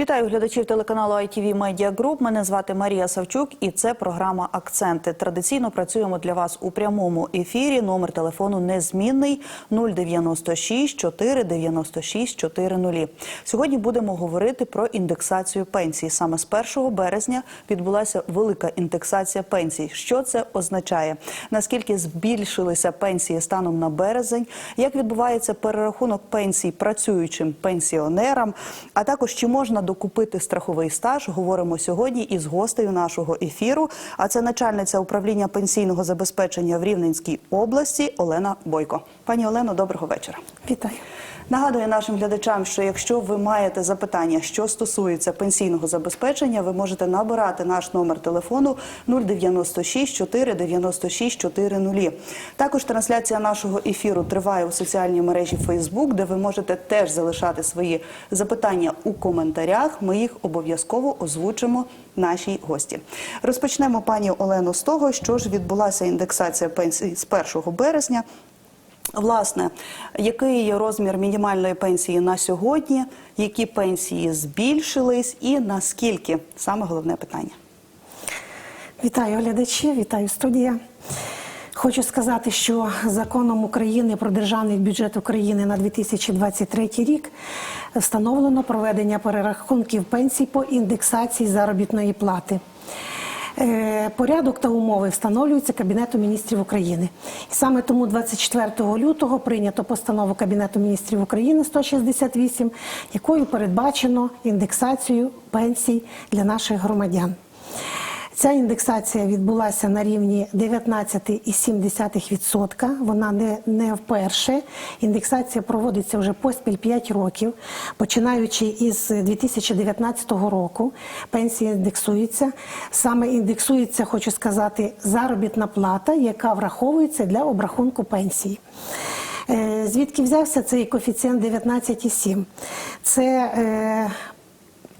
Вітаю глядачів телеканалу ITV Media Group. Мене звати Марія Савчук, і це програма Акценти. Традиційно працюємо для вас у прямому ефірі. Номер телефону незмінний 096 496 400. Сьогодні будемо говорити про індексацію пенсій. Саме з 1 березня відбулася велика індексація пенсій. Що це означає? Наскільки збільшилися пенсії станом на березень? Як відбувається перерахунок пенсій працюючим пенсіонерам? А також чи можна докупити страховий стаж? Говоримо сьогодні із гостею нашого ефіру. А це начальниця управління пенсійного забезпечення в Рівненській області Олена Бойко. Пані Олено, доброго вечора. Вітаю. Нагадую нашим глядачам, що якщо ви маєте запитання, що стосується пенсійного забезпечення, ви можете набирати наш номер телефону 096 4 96 400. Також трансляція нашого ефіру триває у соціальній мережі Facebook, де ви можете теж залишати свої запитання у коментарях. Ми їх обов'язково озвучимо нашій гості. Розпочнемо, пані Олено, з того, що ж відбулася індексація пенсій з 1 березня. Власне, який розмір мінімальної пенсії на сьогодні, які пенсії збільшились і наскільки саме головне питання? Вітаю глядачі, вітаю студія. Хочу сказати, що законом України про державний бюджет України на 2023 рік встановлено проведення перерахунків пенсій по індексації заробітної плати. Е, Порядок та умови встановлюються Кабінетом міністрів України. І саме тому 24 лютого прийнято постанову Кабінету міністрів України 168, якою передбачено індексацію пенсій для наших громадян. Ця індексація відбулася на рівні 19,7%. Вона не, не вперше. Індексація проводиться вже поспіль 5 років. Починаючи із 2019 року, пенсії індексуються. Саме індексується, хочу сказати, заробітна плата, яка враховується для обрахунку пенсії. Е, Звідки взявся цей коефіцієнт 19,7? Це е,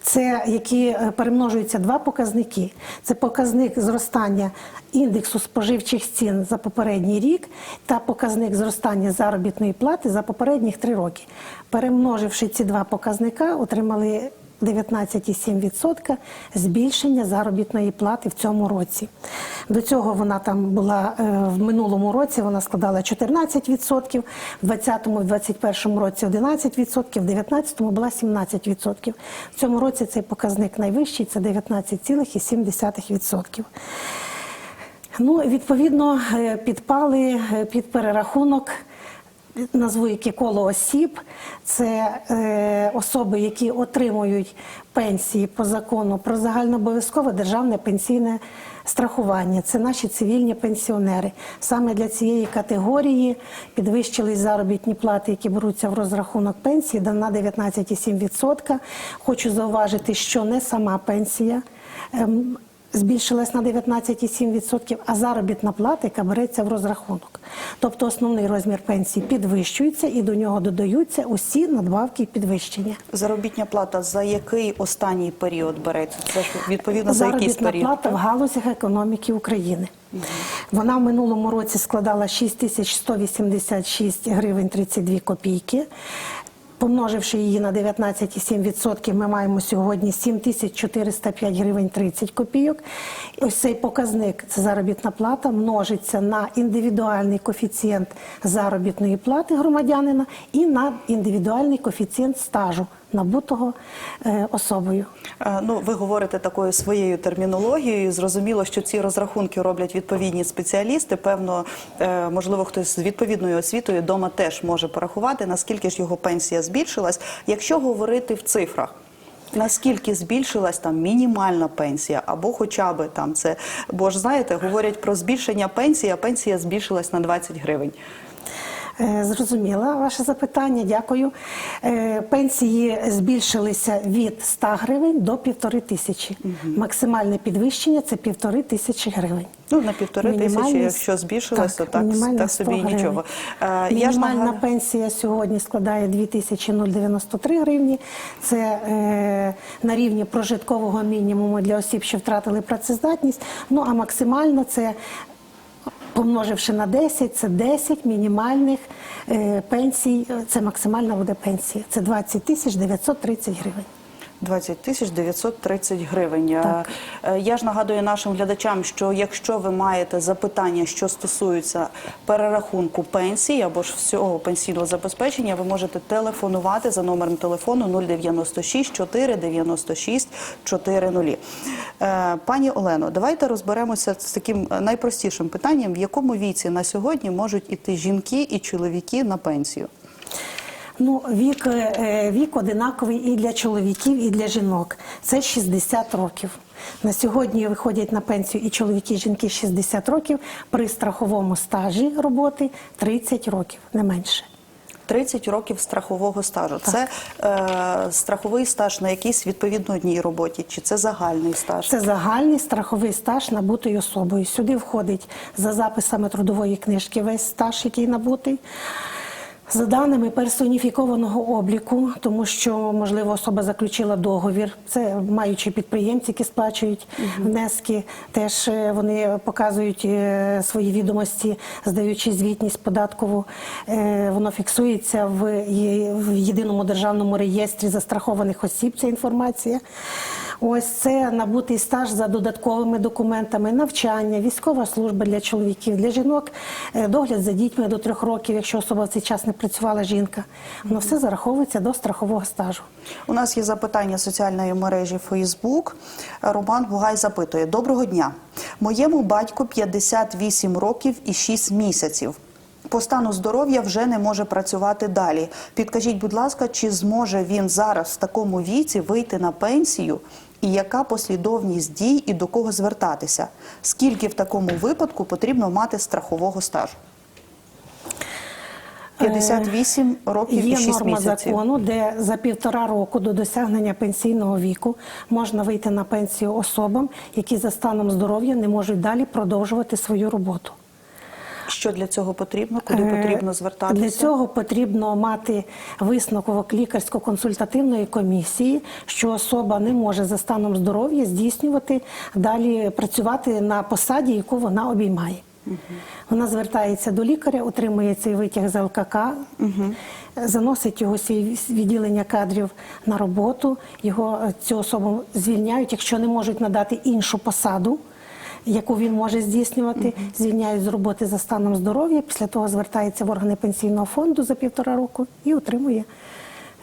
це які е, перемножуються два показники. Це показник зростання індексу споживчих цін за попередній рік та показник зростання заробітної плати за попередніх три роки. Перемноживши ці два показника, отримали 19,7% збільшення заробітної плати в цьому році. До цього вона там була е, в минулому році, вона складала 14%, в 2020-2021 році 11%, в 2019 була 17%. В цьому році цей показник найвищий це 19,7%. Ну, відповідно, е, підпали е, під перерахунок назву яке коло осіб, це е, особи, які отримують пенсії по закону про загальнообов'язкове державне пенсійне страхування. Це наші цивільні пенсіонери. Саме для цієї категорії підвищились заробітні плати, які беруться в розрахунок пенсії, на 19,7%. Хочу зауважити, що не сама пенсія. Збільшилась на 19,7%, а заробітна плата, яка береться в розрахунок. Тобто основний розмір пенсії підвищується і до нього додаються усі надбавки і підвищення. Заробітня плата за який останній період береться? Це ж відповідно за якийсь Заробітна плата в галузях економіки України. Вона в минулому році складала 6186 гривень 32 копійки. Помноживши її на 19,7%, ми маємо сьогодні 7405 гривень 30 копійок. Ось цей показник, це заробітна плата, множиться на індивідуальний коефіцієнт заробітної плати громадянина і на індивідуальний коефіцієнт стажу набутого е, особою. Е, Ну, ви говорите такою своєю термінологією. Зрозуміло, що ці розрахунки роблять відповідні спеціалісти. Певно, е, можливо, хтось з відповідною освітою вдома теж може порахувати, наскільки ж його пенсія збільшилась. Якщо говорити в цифрах. Наскільки збільшилась там мінімальна пенсія, або хоча б там це, бо ж знаєте, говорять про збільшення пенсії, а пенсія збільшилась на 20 гривень. Е, Зрозуміла ваше запитання, дякую. Е, Пенсії збільшилися від 100 гривень до півтори тисячі. Максимальне підвищення це півтори тисячі гривень. Ну на півтори тисячі, якщо збільшилось, то так, так собі 100 і нічого. гривень. Е, я ж Мінімальна нагадую- пенсія сьогодні складає 2093 гривні. Це е, на рівні прожиткового мінімуму для осіб, що втратили працездатність. Ну а максимально це помноживши на 10, це 10 мінімальних е, пенсій. Це максимальна буде пенсія. Це 20 тисяч 930 гривень. 20 тисяч 930 гривень. Е, е, Я ж нагадую нашим глядачам, що якщо ви маєте запитання, що стосуються перерахунку пенсії або ж всього пенсійного забезпечення, ви можете телефонувати за номером телефону 096 4 96 40. Е, Пані Олено, давайте розберемося з таким найпростішим питанням, в якому віці на сьогодні можуть іти жінки і чоловіки на пенсію. Ну, вік, е, вік одинаковий і для чоловіків, і для жінок. Це 60 років. На сьогодні виходять на пенсію і чоловіки, і жінки 60 років при страховому стажі роботи 30 років, не менше. 30 років страхового стажу. Це е, страховий стаж на якійсь відповідно одній роботі, чи це загальний стаж? Це загальний страховий стаж набутою особою. Сюди входить за записами трудової книжки весь стаж, який набутий. За даними персоніфікованого обліку, тому що можливо особа заключила договір. Це маючи підприємці, які сплачують внески. Теж е, вони показують е, свої відомості, здаючи звітність податкову. Е, Воно фіксується в єдиному державному реєстрі застрахованих осіб. Ця інформація. Ось це набутий стаж за додатковими документами, навчання, військова служба для чоловіків, для жінок, е, догляд за дітьми до трьох років, якщо особа в цей час не працювала жінка. Воно все зараховується до страхового стажу. У нас є запитання соціальної мережі Фейсбук. Роман Бугай запитує: Доброго дня. Моєму батьку 58 років і 6 місяців. По стану здоров'я вже не може працювати далі. Підкажіть, будь ласка, чи зможе він зараз в такому віці вийти на пенсію? І яка послідовність дій і до кого звертатися? Скільки в такому випадку потрібно мати страхового стажу? 58 років і Є 6 норма місяців. закону, де за півтора року до досягнення пенсійного віку можна вийти на пенсію особам, які за станом здоров'я не можуть далі продовжувати свою роботу. Що для цього потрібно? Куди Е, потрібно звертатися? Для цього потрібно мати висновок лікарсько-консультативної комісії, що особа не може за станом здоров'я здійснювати далі працювати на посаді, яку вона обіймає. Вона звертається до лікаря, отримує цей витяг з ЛКК, заносить його з відділення кадрів на роботу. Його цю особу звільняють, якщо не можуть надати іншу посаду яку він може здійснювати, звільняють з роботи за станом здоров'я. Після того звертається в органи пенсійного фонду за півтора року і отримує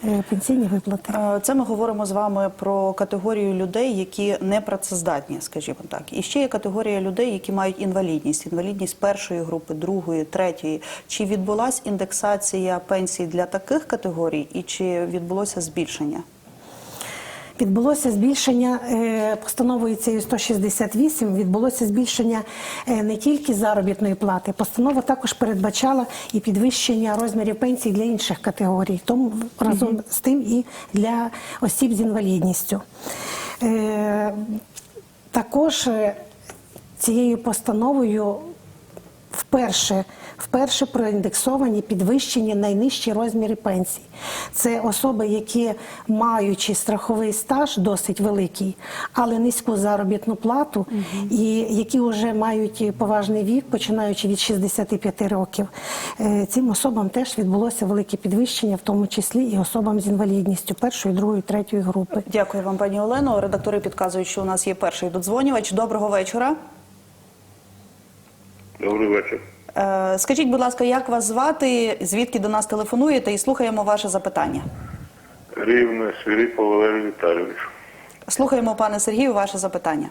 е, пенсійні виплати. Е, Це ми говоримо з вами про категорію людей, які не працездатні, скажімо так. І ще є категорія людей, які мають інвалідність, інвалідність першої групи, другої, третьої. Чи відбулася індексація пенсій для таких категорій, і чи відбулося збільшення? Відбулося збільшення е, постановою цією 168, відбулося збільшення е, не тільки заробітної плати. Постанова також передбачала і підвищення розмірів пенсій для інших категорій, тому разом з тим і для осіб з інвалідністю. Е, Також цією постановою вперше, вперше проіндексовані підвищені найнижчі розміри пенсій. Це особи, які маючи страховий стаж досить великий, але низьку заробітну плату, і які вже мають поважний вік, починаючи від 65 років. Е, Цим особам теж відбулося велике підвищення, в тому числі і особам з інвалідністю першої, другої, третьої групи. Дякую вам, пані Олено. Редактори підказують, що у нас є перший додзвонювач. Доброго вечора. Добрий вечір. Е, Скажіть, будь ласка, як вас звати? Звідки до нас телефонуєте? І слухаємо ваше запитання. Рівне Свиріпов Валерій Віталійович. Слухаємо, пане Сергію, ваше запитання.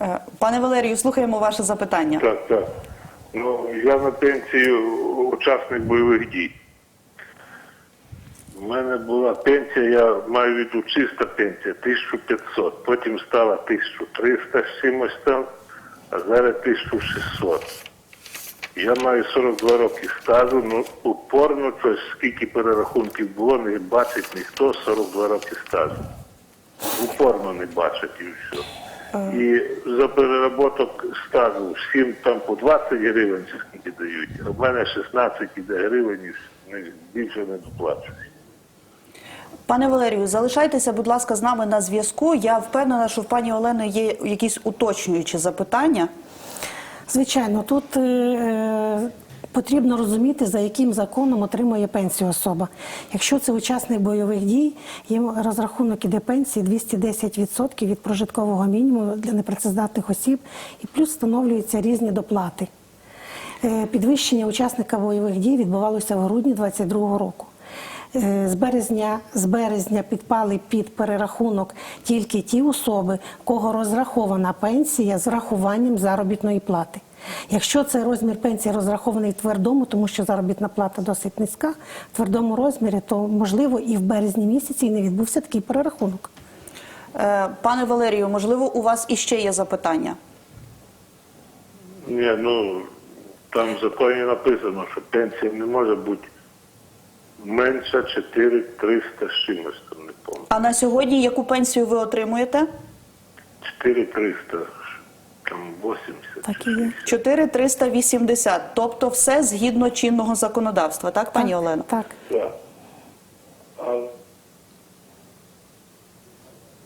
Е, Пане Валерію, слухаємо ваше запитання. Так, так. Ну, я на пенсію учасник бойових дій. У мене була пенсія, я маю в виду чиста пенсія 1500, потім стала 1300 з чимось там, а зараз 1600. Я маю 42 роки стажу, ну упорно щось, скільки перерахунків було, не бачить ніхто 42 роки стажу. Упорно не бачить і все. І за переработок стажу всім там по 20 гривень скільки дають, а в мене 16 іде гривень і більше не доплачують. Пане Валерію, залишайтеся, будь ласка, з нами на зв'язку. Я впевнена, що в пані Олени є якісь уточнюючі запитання. Звичайно, тут е, Потрібно розуміти, за яким законом отримує пенсію особа. Якщо це учасник бойових дій, їм розрахунок іде пенсії 210% від прожиткового мінімуму для непрацездатних осіб, і плюс встановлюються різні доплати. Е, Підвищення учасника бойових дій відбувалося в грудні 2022 року. Е, З березня, з березня підпали під перерахунок тільки ті особи, кого розрахована пенсія з врахуванням заробітної плати. Якщо цей розмір пенсії розрахований в твердому, тому що заробітна плата досить низька, в твердому розмірі, то можливо і в березні місяці і не відбувся такий перерахунок. Е, Пане Валерію, можливо, у вас іще є запитання? Ні, ну там в законі написано, що пенсія не може бути менша 4 300 з чимось там не пам'ятаю. А на сьогодні яку пенсію ви отримуєте? 4 300, там 80. Так і є. 4380, тобто все згідно чинного законодавства, так, пані Так, Олено? Так. Так. А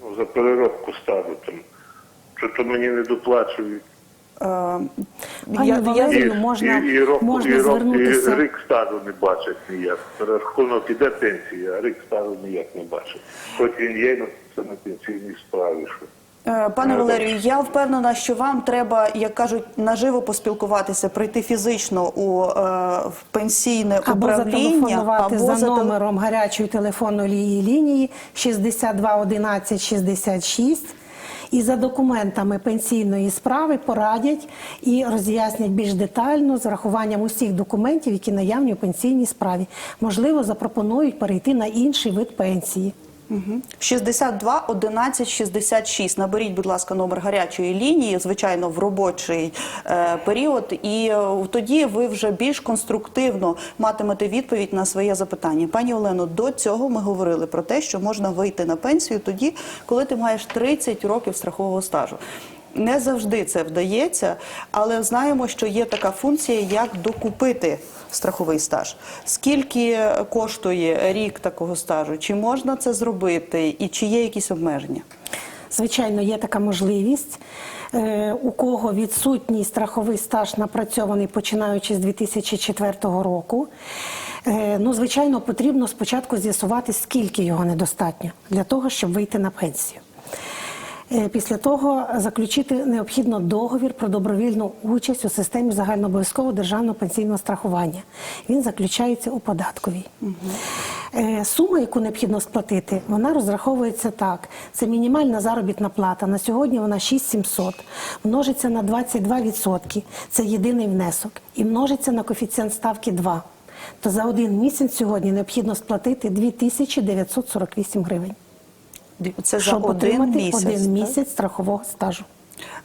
ну, за переробку стажу там. Що то мені не доплачують. Е, Пані Валерію, можна- і, і, року, можна і, звернутися. і рік стажу не бачать ніяк. Перерахунок іде пенсія, а рік стажу ніяк не бачать. Хоч він є, це на пенсійній справі. Що. Е, Пане Валерію, я впевнена, що вам треба, як кажуть, наживо поспілкуватися, прийти фізично у е, в пенсійне Або управління, зателефонувати за номером гарячої телефонної лінії 62 11 66 і за документами пенсійної справи порадять і роз'яснять більш детально з рахуванням усіх документів, які наявні у пенсійній справі. Можливо, запропонують перейти на інший вид пенсії. Мгм. 62 11 66. Наберіть, будь ласка, номер гарячої лінії, звичайно, в робочий е, період, і е, тоді ви вже більш конструктивно матимете відповідь на своє запитання. Пані Олено, до цього ми говорили про те, що можна вийти на пенсію тоді, коли ти маєш 30 років страхового стажу. Не завжди це вдається, але знаємо, що є така функція, як докупити страховий стаж. Скільки коштує рік такого стажу? Чи можна це зробити, і чи є якісь обмеження? Звичайно, є така можливість. Е, У кого відсутній страховий стаж напрацьований починаючи з 2004 року. Е, Ну, звичайно, потрібно спочатку з'ясувати, скільки його недостатньо для того, щоб вийти на пенсію. Е, Після того заключити необхідно договір про добровільну участь у системі загальнообов'язкового державного пенсійного страхування. Він заключається у податковій. Е, Сума, яку необхідно сплатити, вона розраховується так. Це мінімальна заробітна плата. На сьогодні вона 6700, множиться на 22%. Це єдиний внесок. І множиться на коефіцієнт ставки 2. То за один місяць сьогодні необхідно сплатити 2948 гривень Це за один місяць. один так? місяць страхового стажу.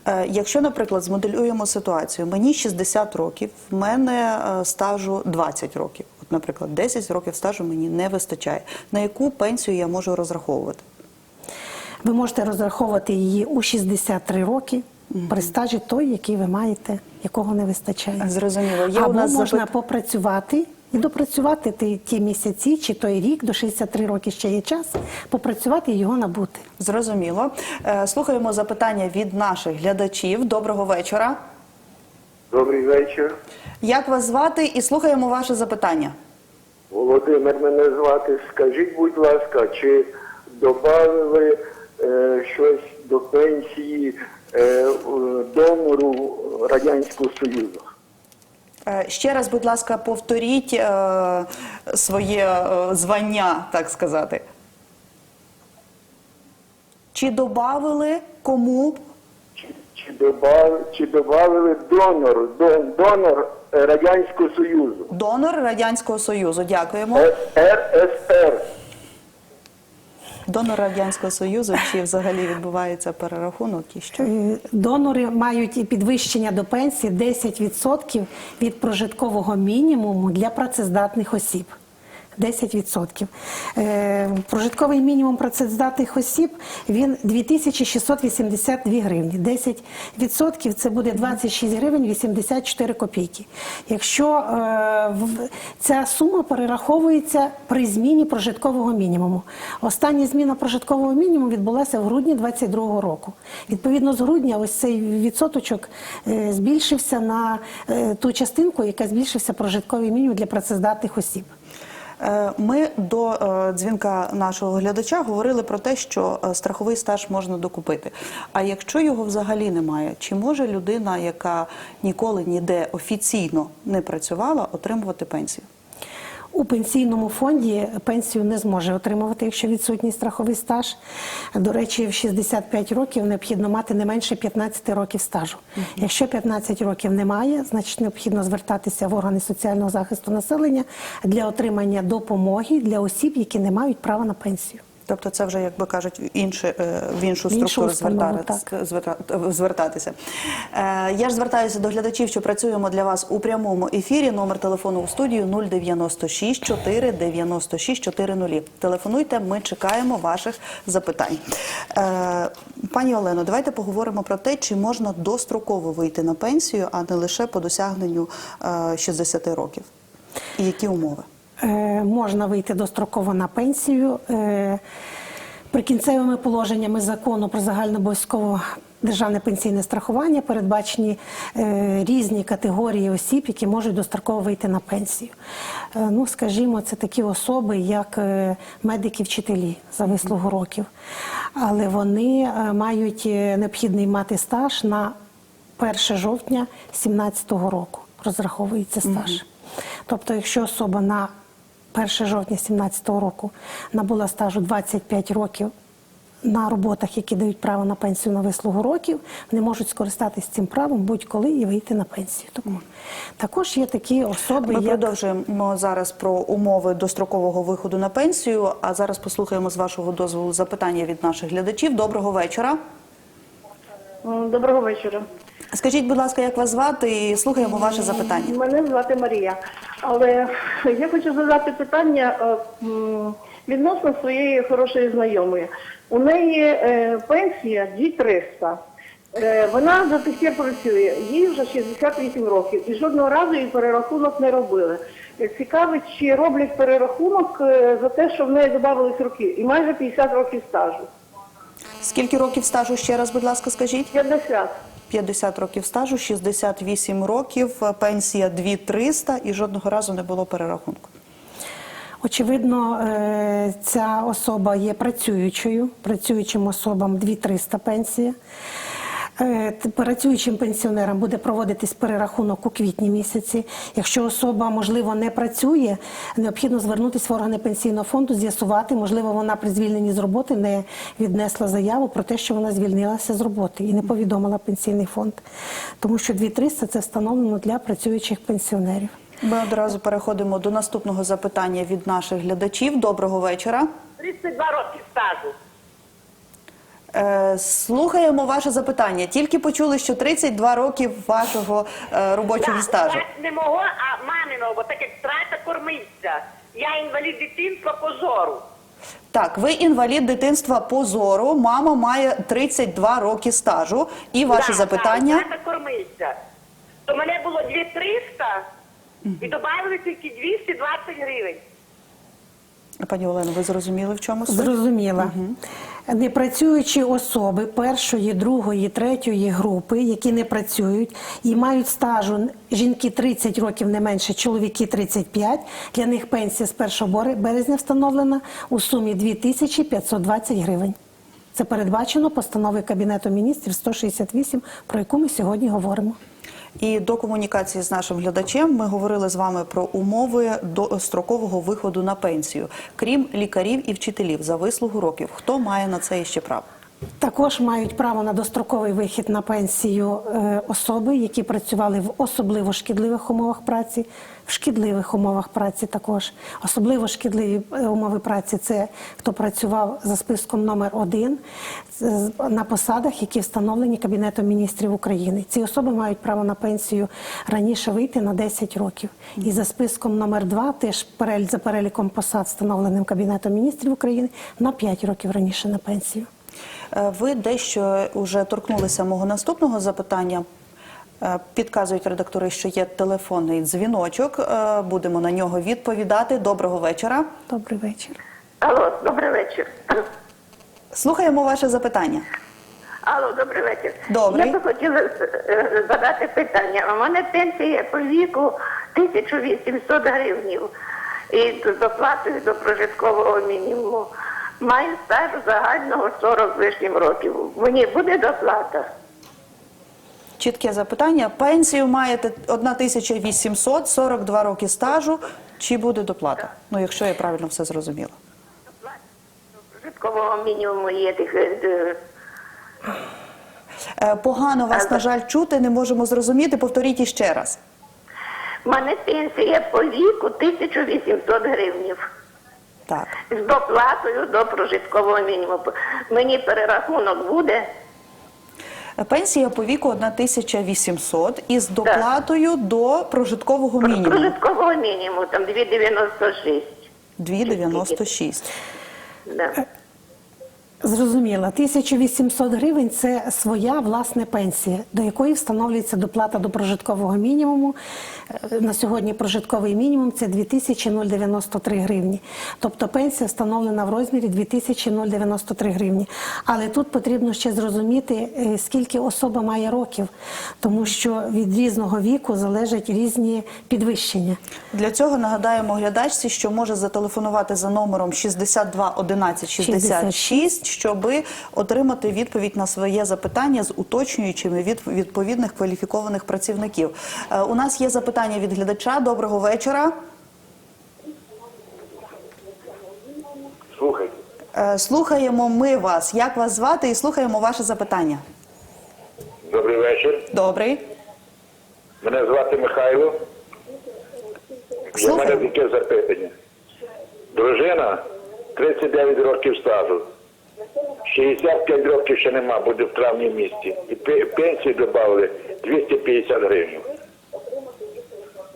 Е, Якщо, наприклад, змоделюємо ситуацію, мені 60 років, в мене е, стажу 20 років. От, наприклад, 10 років стажу мені не вистачає. На яку пенсію я можу розраховувати? Ви можете розраховувати її у 63 роки при стажі той, який ви маєте, якого не вистачає. Зрозуміло. Є у Або нас можна запит- попрацювати і допрацювати ті, ті місяці чи той рік, до 63 роки ще є час, попрацювати і його набути. Зрозуміло. Е, Слухаємо запитання від наших глядачів. Доброго вечора. Добрий вечір. Як вас звати? І слухаємо ваше запитання. Володимир мене звати. Скажіть, будь ласка, чи додали е, щось до пенсії е, донору Радянського Союзу? Е, Ще раз, будь ласка, повторіть е, своє е, звання, так сказати. Чи додали кому? Чи, чи, добав, чи додали донор, дон, донор е, Радянського Союзу? Донор Радянського Союзу. Дякуємо. Е, РСР. Донор Радянського Союзу, чи взагалі відбувається перерахунок і що? Е, Донори мають і підвищення до пенсії 10% від прожиткового мінімуму для працездатних осіб. 10%. Е, прожитковий мінімум працездатних осіб він 2682 гривні. 10% це буде 26 гривень 84 копійки. Якщо е, ця сума перераховується при зміні прожиткового мінімуму. Остання зміна прожиткового мінімуму відбулася в грудні 2022 року. Відповідно, з грудня ось цей відсоточок е, збільшився на ту частинку, яка збільшився прожитковий мінімум для працездатних осіб. Е, Ми до е, дзвінка нашого глядача говорили про те, що е, страховий стаж можна докупити. А якщо його взагалі немає, чи може людина, яка ніколи ніде офіційно не працювала, отримувати пенсію? У пенсійному фонді пенсію не зможе отримувати, якщо відсутній страховий стаж. До речі, в 65 років необхідно мати не менше 15 років стажу. Якщо 15 років немає, значить необхідно звертатися в органи соціального захисту населення для отримання допомоги для осіб, які не мають права на пенсію. Тобто це вже, як би кажуть, інше, е, в іншу структуру звертатися. Е, Я ж звертаюся до глядачів, що працюємо для вас у прямому ефірі. Номер телефону у студію 096 4 96 400. Телефонуйте, ми чекаємо ваших запитань. Е, Пані Олено, давайте поговоримо про те, чи можна достроково вийти на пенсію, а не лише по досягненню е, 60 років. І які умови? Е, можна вийти достроково на пенсію. Е, прикінцевими положеннями закону про загальнообов'язкове державне пенсійне страхування передбачені е, різні категорії осіб, які можуть достроково вийти на пенсію. Ну, скажімо, це такі особи, як е, медики-вчителі за вислугу років. Але вони мають необхідний мати стаж на 1 жовтня 2017 року. Розраховується стаж. Тобто, якщо особа на 1 жовтня 2017 року набула стажу 25 років на роботах, які дають право на пенсію на вислугу років, вони можуть скористатися цим правом будь-коли і вийти на пенсію. Тому також є такі особи, Ми як продовжуємо зараз про умови дострокового виходу на пенсію. А зараз послухаємо з вашого дозволу запитання від наших глядачів. Доброго вечора. Доброго вечора. Скажіть, будь ласка, як вас звати, і слухаємо ваше запитання. Мене звати Марія. Але я хочу задати питання е, відносно своєї хорошої знайомої. У неї е, пенсія 2300. Е, Вона до тих пір працює, їй вже 68 років і жодного разу їй перерахунок не робили. Цікавить, чи роблять перерахунок за те, що в неї додавались роки, і майже 50 років стажу. Скільки років стажу ще раз, будь ласка, скажіть? 50. 50 років стажу, 68 років, пенсія 2300 і жодного разу не було перерахунку. Очевидно, е, ця особа є працюючою, працюючим особам 2300 пенсія. Е, Працюючим пенсіонерам буде проводитись перерахунок у квітні місяці. Якщо особа, можливо, не працює, необхідно звернутися в органи пенсійного фонду, з'ясувати, можливо, вона при звільненні з роботи не віднесла заяву про те, що вона звільнилася з роботи і не повідомила пенсійний фонд. Тому що 2300 – це встановлено для працюючих пенсіонерів. Ми одразу переходимо до наступного запитання від наших глядачів. Доброго вечора. 32 роки стажу. Е, Слухаємо ваше запитання. Тільки почули, що 32 роки вашого е, робочого Так, стажу. так не мого, а маминого, бо так як страта кормиться. Я інвалід дитинства позору. Так, ви інвалід дитинства позору. Мама має 32 роки стажу. І ваше Так, запитання. Так, страта кормиться. То мене було 2300 і додали тільки 220 гривень. Пані Олено, ви зрозуміли, в чому суть? Зрозуміла. Непрацюючі особи першої, другої, третьої групи, які не працюють і мають стажу жінки 30 років не менше, чоловіки 35, для них пенсія з 1 бор- березня встановлена у сумі 2520 гривень. Це передбачено постановою Кабінету міністрів 168, про яку ми сьогодні говоримо. І до комунікації з нашим глядачем ми говорили з вами про умови до строкового виходу на пенсію, крім лікарів і вчителів за вислугу років. Хто має на це іще право? Також мають право на достроковий вихід на пенсію е, особи, які працювали в особливо шкідливих умовах праці, в шкідливих умовах праці також. Особливо шкідливі е, умови праці це хто працював за списком номер один з- на посадах, які встановлені Кабінетом міністрів України. Ці особи мають право на пенсію раніше вийти на 10 років. І за списком номер два, теж перель- за переліком посад, встановленим Кабінетом міністрів України, на 5 років раніше на пенсію. Е, Ви дещо вже торкнулися мого наступного запитання. Е, Підказують редактори, що є телефонний дзвіночок. Е, Будемо на нього відповідати. Доброго вечора. Добрий вечір. Алло, добрий вечір. Слухаємо ваше запитання. Алло, добрий вечір. Добрий. Я би хотіла задати питання. У мене пенсія по віку 1800 гривнів і з доплатою до прожиткового мінімуму. Маю стажу загального 40 з лишнім років. Мені буде доплата? Чітке запитання. Пенсію маєте 1800, 42 роки стажу. Чи буде доплата? Ну, якщо я правильно все зрозуміла. Прожиткового мінімуму є тих. е, Е, Погано вас, на жаль, чути, не можемо зрозуміти. Повторіть іще раз. У мене пенсія по віку 1800 гривнів. Так. З доплатою до прожиткового мінімуму. Мені перерахунок буде. Пенсія по віку 1800 із доплатою до прожиткового мінімуму Прожиткового мінімуму, там 2,96. 2,96. Да. Зрозуміла, 1800 гривень це своя власна пенсія, до якої встановлюється доплата до прожиткового мінімуму. Е, На сьогодні прожитковий мінімум це 2093 гривні. Тобто пенсія встановлена в розмірі 2093 гривні. Але тут потрібно ще зрозуміти, е, скільки особа має років, тому що від різного віку залежать різні підвищення. Для цього нагадаємо глядачці, що може зателефонувати за номером 62 11 66, щоби отримати відповідь на своє запитання з уточнюючими від відповідних кваліфікованих працівників. Е, У нас є запитання від глядача. Доброго вечора. Слухайте. Е, Слухаємо ми вас. Як вас звати? І слухаємо ваше запитання. Добрий вечір. Добрий. Мене звати Михайло. У мене таке запитання. Дружина 39 років стажу. 65 років ще нема, буде в травні місті. І пе- пенсії додали 250 гривень.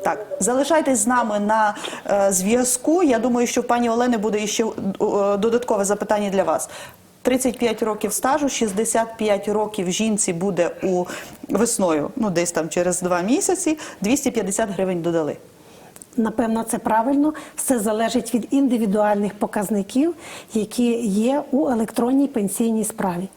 Так, залишайтесь з нами на е, зв'язку. Я думаю, що в пані Олени буде ще е, додаткове запитання для вас. 35 років стажу, 65 років жінці буде у весною, ну десь там через два місяці, 250 гривень додали. Напевно, це правильно. Все залежить від індивідуальних показників, які є у електронній пенсійній справі.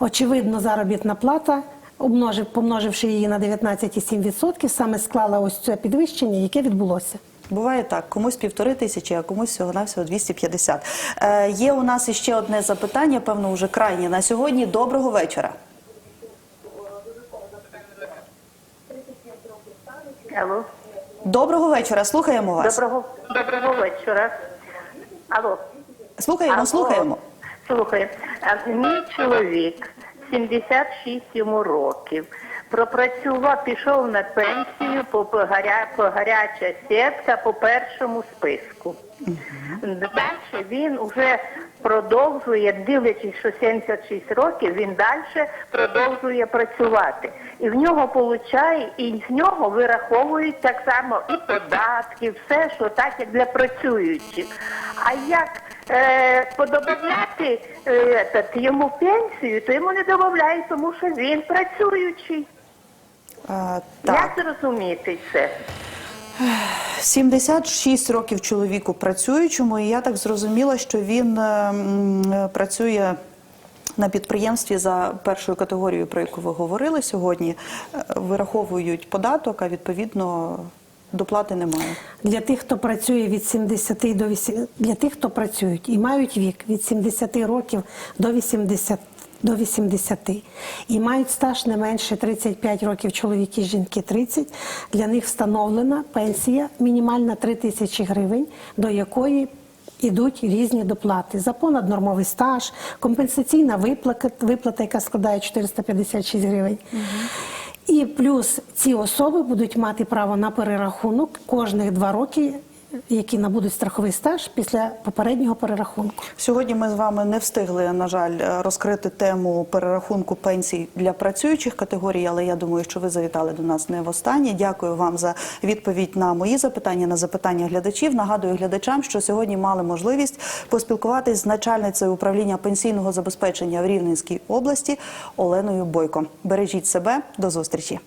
Очевидно, заробітна плата, обмножив, помноживши її на 19,7%, саме склала ось це підвищення, яке відбулося. Буває так, комусь півтори тисячі, а комусь всього навсього 250. Е, є у нас іще одне запитання, певно, вже крайнє на сьогодні. Доброго вечора. Алло. Доброго вечора. Слухаємо вас. Доброго, доброго вечора. Алло. Слухаємо, Алло. слухаємо. Слухай, а мій чоловік 76 йому років. Пропрацював, пішов на пенсію по, по, гаря, по гаряча сітка по першому списку. Далі він вже продовжує, дивлячись, що 76 років, він далі продовжує працювати. І в нього получає, і з нього вираховують так само і податки, все, що так, як для працюючих. А як е, подобавляти е, этот, йому пенсію, то йому не додають, тому що він працюючий. Е, так. Як зрозуміти це? 76 років чоловіку працюючому, і я так зрозуміла, що він е, працює на підприємстві за першою категорією, про яку ви говорили сьогодні. Е, Вираховують податок, а відповідно доплати немає. Для тих, хто працює від 70 до 80, для тих, хто працюють і мають вік від 70 років до 80, до 80 і мають стаж не менше 35 років чоловіки, жінки 30, для них встановлена пенсія мінімальна 3 тисячі гривень, до якої ідуть різні доплати. За понаднормовий стаж, компенсаційна виплата, виплата яка складає 456 гривень. І плюс ці особи будуть мати право на перерахунок кожних два роки, які набудуть страховий стаж після попереднього перерахунку. Сьогодні ми з вами не встигли, на жаль, розкрити тему перерахунку пенсій для працюючих категорій, але я думаю, що ви завітали до нас не востаннє. Дякую вам за відповідь на мої запитання, на запитання глядачів. Нагадую глядачам, що сьогодні мали можливість поспілкуватись з начальницею управління пенсійного забезпечення в Рівненській області Оленою Бойко. Бережіть себе, до зустрічі.